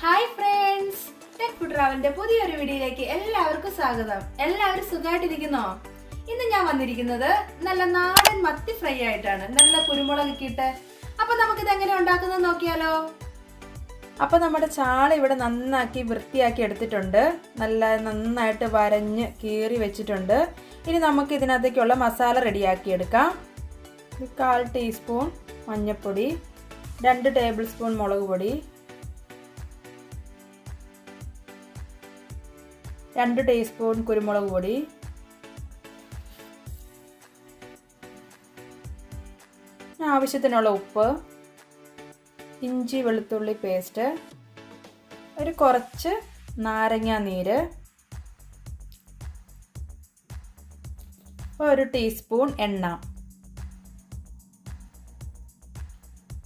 Hi friends tech food ട്രാവലിന്റെ പുതിയൊരു വീഡിയോയിലേക്ക് എല്ലാവർക്കും സ്വാഗതം. എല്ലാവരും സുഖമായിട്ടിരിക്കുന്നോ? ഇന്ന് ഞാൻ വന്നിരിക്കുന്നത് നല്ല നാടൻ മത്തി ഫ്രൈ ആയിട്ടാണ്. നല്ല കുരുമുളക് ഇട്ട് അപ്പൊ നമുക്കിത് എങ്ങനെ ഉണ്ടാക്കുന്നത് നോക്കിയാലോ? അപ്പൊ നമ്മുടെ ചാള ഇവിടെ നന്നാക്കി വൃത്തിയാക്കി എടുത്തിട്ടുണ്ട്. നല്ല നന്നായിട്ട് വരഞ്ഞ് കീറി വെച്ചിട്ടുണ്ട്. ഇനി നമുക്ക് ഇതിനകത്തേക്കുള്ള മസാല റെഡിയാക്കി എടുക്കാം. കാൽ ടീസ്പൂൺ മഞ്ഞൾപ്പൊടി രണ്ട് ടേബിൾ സ്പൂൺ മുളക് പൊടി രണ്ട് ടീസ്പൂൺ കുരുമുളക് പൊടി. ആവശ്യത്തിനുള്ള ഉപ്പ്. ഇഞ്ചി വെളുത്തുള്ളി പേസ്റ്റ് ഒരു കുറച്ച് നാരങ്ങ നീര്. ഒരു ടീസ്പൂൺ എണ്ണ.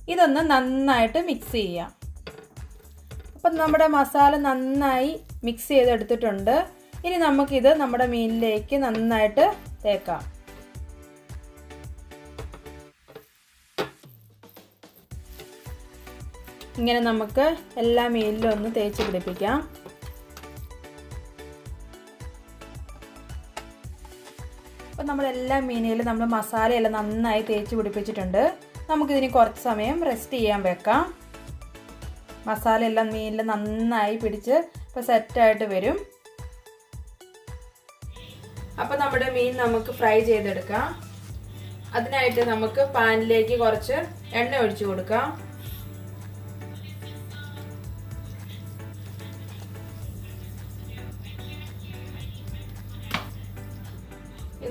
ഇതൊന്ന് നന്നായിട്ട് മിക്സ് ചെയ്യാം. അപ്പം നമ്മുടെ മസാല നന്നായി മിക്സ് ചെയ്തെടുത്തിട്ടുണ്ട്. ഇനി നമുക്കിത് നമ്മുടെ മീനിലേക്ക് നന്നായിട്ട് തേക്കാം. ഇങ്ങനെ നമുക്ക് എല്ലാ മീനിലും ഒന്ന് തേച്ച് പിടിപ്പിക്കാം. അപ്പോൾ നമ്മൾ എല്ലാ മീനിലും നമ്മൾ മസാലയെല്ലാം നന്നായി തേച്ച് പിടിപ്പിച്ചിട്ടുണ്ട്. നമുക്കിതിന് കുറച്ച് സമയം റെസ്റ്റ് ചെയ്യാൻ വെക്കാം. മസാലയെല്ലാം മീനിൽ നന്നായി പിടിച്ച് ഇപ്പോൾ സെറ്റായിട്ട് വരും. അപ്പോൾ നമ്മുടെ മീൻ നമുക്ക് ഫ്രൈ ചെയ്തെടുക്കാം. അതിനായിട്ട് നമുക്ക് പാനിലേക്ക് കുറച്ച് എണ്ണ ഒഴിച്ചു കൊടുക്കാം.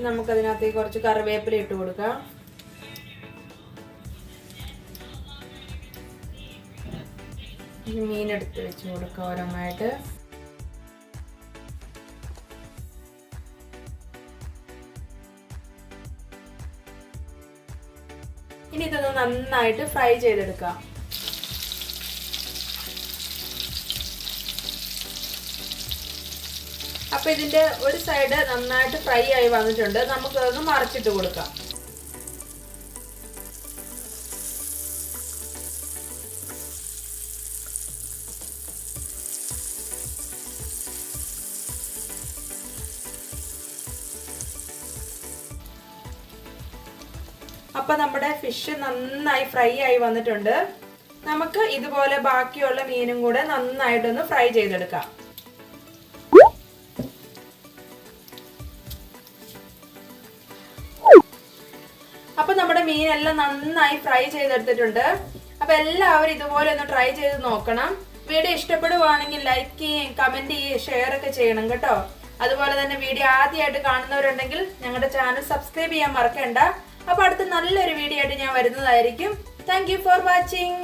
നമുക്കതിനകത്തേക്ക് കുറച്ച് കറിവേപ്പില ഇട്ട് കൊടുക്കാം. ഈ മീനെടുത്ത് വെച്ച് കൊടുക്കുക ഓരോന്നായിട്ട്. ഇനി ഇതൊന്ന് നന്നായിട്ട് ഫ്രൈ ചെയ്തെടുക്കുക അപ്പൊ ഇതിന്റെ ഒരു സൈഡ് നന്നായിട്ട് ഫ്രൈ ആയി വന്നിട്ടുണ്ട്. നമുക്കതൊന്ന് മറിച്ചിട്ട് കൊടുക്കാം. അപ്പൊ നമ്മുടെ ഫിഷ് നന്നായി ഫ്രൈ ആയി വന്നിട്ടുണ്ട്. നമുക്ക് ഇതുപോലെ ബാക്കിയുള്ള മീനും കൂടെ നന്നായിട്ടൊന്ന് ഫ്രൈ ചെയ്തെടുക്കാം. അപ്പൊ നമ്മുടെ മീനെല്ലാം നന്നായി ഫ്രൈ ചെയ്തെടുത്തിട്ടുണ്ട്. അപ്പൊ എല്ലാവരും ഇതുപോലെ ഒന്ന് ട്രൈ ചെയ്ത് നോക്കണം. വീഡിയോ ഇഷ്ടപ്പെടുവാണെങ്കിൽ ലൈക്ക് ചെയ്യുകയും കമന്റ് ചെയ്യുകയും ഷെയർ ഒക്കെ ചെയ്യണം കേട്ടോ. അതുപോലെ തന്നെ വീഡിയോ ആദ്യമായിട്ട് കാണുന്നവരുണ്ടെങ്കിൽ ഞങ്ങളുടെ ചാനൽ സബ്സ്ക്രൈബ് ചെയ്യാൻ മറക്കണ്ട. അപ്പൊ അടുത്ത നല്ലൊരു വീഡിയോ ആയിട്ട് ഞാൻ വരുന്നതായിരിക്കും. Thank for watching